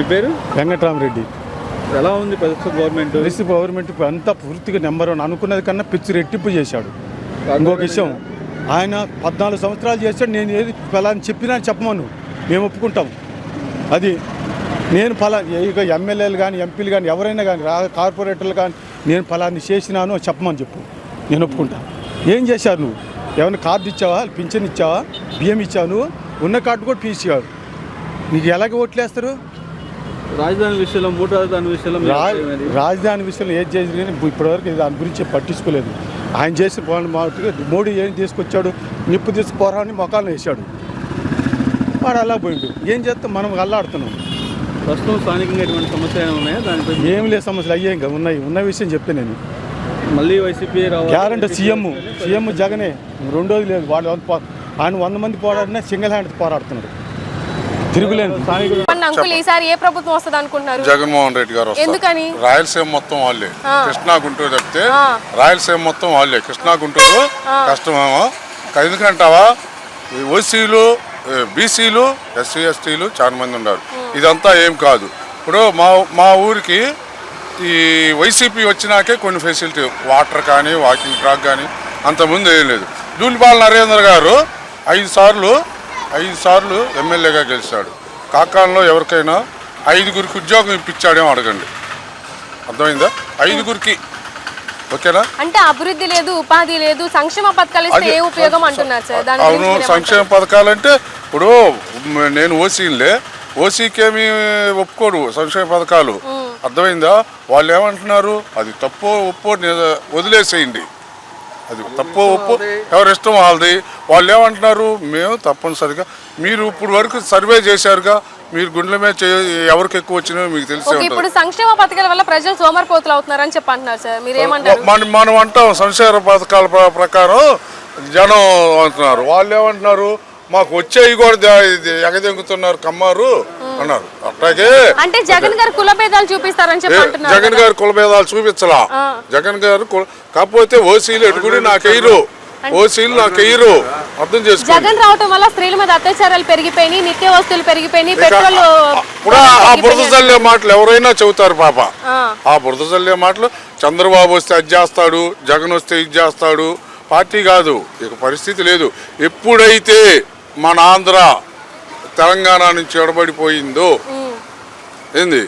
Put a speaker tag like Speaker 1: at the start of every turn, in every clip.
Speaker 1: మీ పేరు?
Speaker 2: వెంకటరామరెడ్డి.
Speaker 1: ఎలా ఉంది ప్రస్తుత గవర్నమెంట్?
Speaker 2: కలిసి గవర్నమెంట్ అంతా పూర్తిగా నెంబర్ వన్ అనుకున్నది కన్నా పిచ్చి రెట్టింపు చేశాడు. ఇంకొక విషయం ఆయన పద్నాలుగు సంవత్సరాలు చేశాడు నేను ఏది ఫలాని చెప్పినా చెప్పమను మేము ఒప్పుకుంటాం. అది నేను ఫలా ఇక ఎమ్మెల్యేలు కానీ ఎంపీలు కానీ ఎవరైనా కానీ రా కార్పొరేటర్లు కానీ నేను ఫలాన్ని చేసినాను చెప్పమని చెప్పు నేను ఒప్పుకుంటా. ఏం చేశావు నువ్వు? ఏమైనా కార్డు ఇచ్చావా? పింఛన్ ఇచ్చావా? బియ్యం ఇచ్చావు నువ్వు? ఉన్న కార్డు కూడా పీసావు నీకు ఎలాగ ఓట్లేస్తారు?
Speaker 1: రాజధాని విషయంలో మూడు రాజధాని విషయంలో?
Speaker 2: రాజధాని విషయంలో ఏం చేసింది కానీ ఇప్పటివరకు దాని గురించి పట్టించుకోలేదు. ఆయన చేసిన పనులు మాటగా మోడీ ఏం తీసుకొచ్చాడు? నిప్పు తీసుకుపోరా అని మొఖాలను వేసాడు వాడు అలా పోయిండు. ఏం చేస్తాం మనం అల్లాడుతున్నాం?
Speaker 1: ప్రస్తుతం స్థానికంగా ఎటువంటి సమస్యలు ఏమైనా ఉన్నాయా? దానిపై
Speaker 2: ఏం లేదు సమస్యలు అయ్యే ఇంకా ఉన్నాయి. ఉన్న విషయం చెప్తే నేను.
Speaker 1: మళ్ళీ వైసీపీ
Speaker 2: గ్యారంటీ సీఎం సీఎం జగనే. రెండోది లేదు. వాళ్ళు ఆయన వంద మంది పోరాడినా సింగిల్ హ్యాండ్ పోరాడుతున్నాడు. తిరుగులేదు స్థానికులు
Speaker 3: చెప్పండి. అంకుల్ ఈసారి ఏ ప్రభుత్వం వస్తుంది అనుకుంటున్నారు?
Speaker 4: జగన్మోహన్ రెడ్డి గారు
Speaker 3: ఎందుకని?
Speaker 4: రాయలసీమ మొత్తం వాళ్ళే. కృష్ణా గుంటూరు తప్పితే
Speaker 3: ఆ.
Speaker 4: రాయలసీమ మొత్తం వాళ్ళే. కృష్ణా గుంటూరు కష్టమేమో. ఎందుకంటావా? ఓసీలు బీసీలు ఎస్సీ ఎస్టీలు చాలా మంది ఉన్నారు. ఇదంతా ఏం కాదు. ఇప్పుడు మా మా ఊరికి ఈ వైసీపీ వచ్చినాకే కొన్ని ఫెసిలిటీ వాటర్ కానీ వాకింగ్ ట్రాక్ కానీ అంతకుముందు ఏం లేదు. దూలిపాల నరేంద్ర గారు ఐదు సార్లు ఐదు సార్లు ఎమ్మెల్యేగా గెలిచాడు. కాకాలంలో ఎవరికైనా ఐదుగురికి ఉద్యోగం ఇప్పించాడేమో అడగండి. అర్థమైందా? ఐదుగురికి. ఓకేనా?
Speaker 3: అంటే అభివృద్ధి లేదు ఉపాధి లేదు సంక్షేమ పథకాలు ఇస్తే ఏ ఉపయోగం అంటున్నారు సార్? దాని
Speaker 4: అవును సంక్షేమ పథకాలంటే ఇప్పుడు మ- నేను ఓసీలే ఓసీకి ఏమి ఒప్పుకోడు సంక్షేమ పథకాలు. అర్థమైందా? వాళ్ళు ఏమంటున్నారు? అది తప్పో ఒప్పో వదిలేసేయండి. అది తప్పో ఒప్పు ఎవరి ఇష్టం వాళ్ళది? వాళ్ళు ఏమంటున్నారు? మేము తప్పనిసరిగా మీరు ఇప్పుడు వరకు సర్వే చేశారుగా మీరు గుండెల మీద ఎవరికి ఎక్కువ వచ్చినాయో మీకు తెలిసే
Speaker 3: ఇప్పుడు సంక్షేమ పథకాల వల్ల ప్రజలు సోమరిపోతులు అవుతున్నారని చెప్పి అంటున్నారు సార్. మీరు ఏమంటారు?
Speaker 4: మనం మనం అంటాం సంక్షేమ పథకాల ప్ర- ప్రకారం జనం అంటున్నారు. వాళ్ళు ఏమంటున్నారు? మాకు వచ్చేవి కూడా ఎగదెంగుతున్నారు కమ్మారు అన్నారు. అట్లాగే
Speaker 3: అంటే జగన్ గారు కుల భేదాలు చూపిస్తారని చెప్పి
Speaker 4: జగన్ గారు కులభేదాలు చూపించలా. జగన్ గారు కాకపోతే ఓసీలు ఎటుకుని నాకెయ్యరు. ఓసీలు నాకెయ్యరు అర్థం
Speaker 3: జగన్ రావటం వల్ల స్త్రీల మీద అత్యాచారాలు పెరిగిపోయినాయి నిత్య వస్తువులు పెరిగిపోయినాయి పెట్రోల్
Speaker 4: ఇప్పుడు ఆ బురద చల్లే మాటలు ఎవరైనా చెబుతారు పాప.
Speaker 3: ఆ.
Speaker 4: బురద చల్లే మాటలు చంద్రబాబు వస్తే అది చేస్తాడు జగన్ వస్తే ఇది చేస్తాడు పార్టీ కాదు ఇక పరిస్థితి లేదు. ఎప్పుడైతే మన ఆంధ్ర తెలంగాణ నుంచి ఎడబడిపోయిందో ఏంది?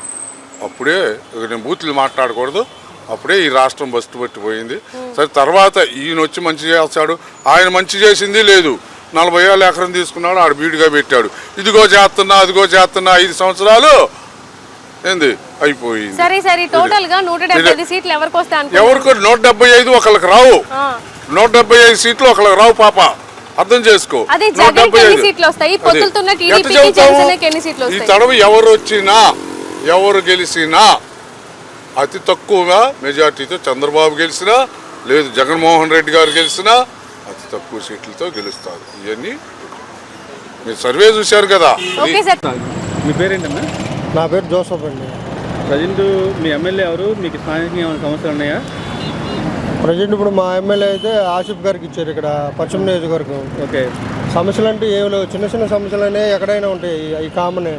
Speaker 4: అప్పుడే నేను బూతులు మాట్లాడకూడదు. అప్పుడే ఈ రాష్ట్రం బస్టు పట్టిపోయింది సరే తర్వాత ఈయన వచ్చి మంచి చేస్తాడు. ఆయన మంచి చేసింది లేదు. నలభై ఏళ్ళ ఎకరం తీసుకున్నాడు ఆడు బీడుగా పెట్టాడు. ఇదిగో చేస్తున్నా అదిగో చేస్తున్నా ఐదు సంవత్సరాలు ఏంది? అయిపోయింది.
Speaker 3: సరే సరే టోటల్గా నూట డెబ్బై సీట్లు ఎవరికి వస్తాయి?
Speaker 4: ఎవరికి నూట డెబ్బై ఐదు ఒకళ్ళకి రావు. నూట డెబ్బై ఐదు సీట్లు ఒకళ్ళకి రావు పాప. అర్థం చేసుకో. ఈ? తడవ ఎవరు వచ్చినా ఎవరు గెలిచినా అతి తక్కువగా మెజార్టీతో చంద్రబాబు గెలిచినా లేదు జగన్మోహన్ రెడ్డి గారు గెలిచినా అతి తక్కువ సీట్లతో గెలుస్తారు. ఇవన్నీ మీరు సర్వే చూశారు కదా?
Speaker 3: Okay sir.
Speaker 1: మీ పేరేంటన్నా
Speaker 5: నా పేరు జోసఫ్ అండి.
Speaker 1: ప్రజెంట్ మీ ఎమ్మెల్యే ఎవరు? మీకు స్థానికంగా ఏమైనా సమస్యలు ఉన్నాయా?
Speaker 5: ప్రజెంట్ ఇప్పుడు మా ఎమ్మెల్యే అయితే ఆసిఫ్ గారికి ఇచ్చారు ఇక్కడ పశ్చిమ నియోజకవర్గం.
Speaker 1: ఓకే.
Speaker 5: సమస్యలు అంటే ఏమి లేవు. చిన్న చిన్న సమస్యలు అనేవి ఎక్కడైనా ఉంటాయి. అవి కామనే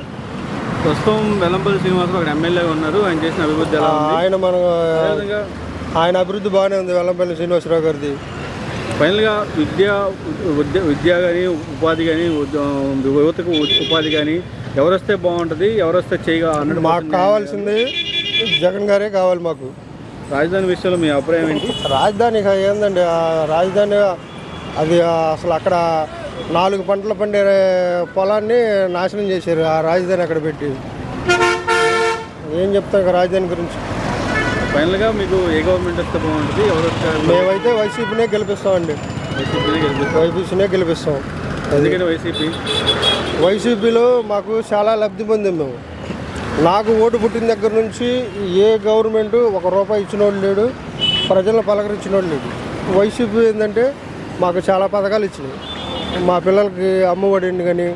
Speaker 1: ప్రస్తుతం వెల్లంపల్లి శ్రీనివాసరావు అక్కడ ఎమ్మెల్యేగా ఉన్నారు. ఆయన చేసిన అభివృద్ధి ఎలా ఉంది?
Speaker 5: ఆయన మన ఆయన అభివృద్ధి బాగానే ఉంది వెల్లంపల్లి శ్రీనివాసరావు గారిది.
Speaker 1: ఫైనల్గా విద్య విద్య విద్య కానీ ఉపాధి కానీ యువతకు ఉపాధి కానీ ఎవరు వస్తే బాగుంటుంది ఎవరు వస్తే చేయగా అన్నట్టు
Speaker 5: మాకు కావాల్సింది జగన్ గారే కావాలి మాకు.
Speaker 1: రాజధాని విషయంలో మీ అభిప్రాయం ఏంటి?
Speaker 5: రాజధాని ఏందండి ఆ రాజధాని అది అసలు అక్కడ నాలుగు పంటలు పండే పొలాన్ని నాశనం చేశారు. ఆ రాజధాని అక్కడ పెట్టి. ఏం చెప్తాం రాజధాని గురించి?
Speaker 1: ఫైనల్గా మీకు ఏ గవర్నమెంట్ వస్తే బాగుంటుంది? ఎవరు
Speaker 5: మేమైతే వైసీపీనే గెలిపిస్తామండి.
Speaker 1: వైసీపీనే
Speaker 5: గెలిపిస్తాం.
Speaker 1: ఎందుకంటే వైసీపీ?
Speaker 5: వైసీపీలో మాకు చాలా లబ్ధి పొందాం మేము. నాకు ఓటు పుట్టిన దగ్గర నుంచి ఏ గవర్నమెంట్ ఒక రూపాయి ఇచ్చినోడు లేడు ప్రజలను పలకరించినోడు లేడు. వైసీపీ ఏంటంటే మాకు చాలా పథకాలు ఇచ్చినాయి. మా పిల్లలకి అమ్మఒడి కానీ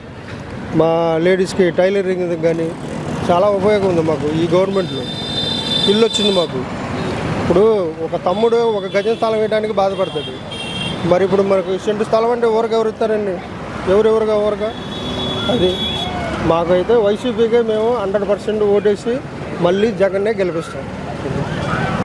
Speaker 5: మా లేడీస్కి టైలరింగ్ కానీ చాలా ఉపయోగం ఉంది మాకు ఈ గవర్నమెంట్లో ఇల్లు వచ్చింది మాకు. ఇప్పుడు ఒక తమ్ముడు ఒక గజం స్థలం వేయడానికి బాధపడతాడు. మరి ఇప్పుడు మనకు సెంటు స్థలం అంటే ఊరికి ఎవరు ఇస్తారండి? ఎవరెవరుగా ఎవరుగా? అది మాకైతే వైసీపీకే మేము హండ్రెడ్ పర్సెంట్ ఓటేసి మళ్ళీ జగన్నే గెలిపిస్తాం.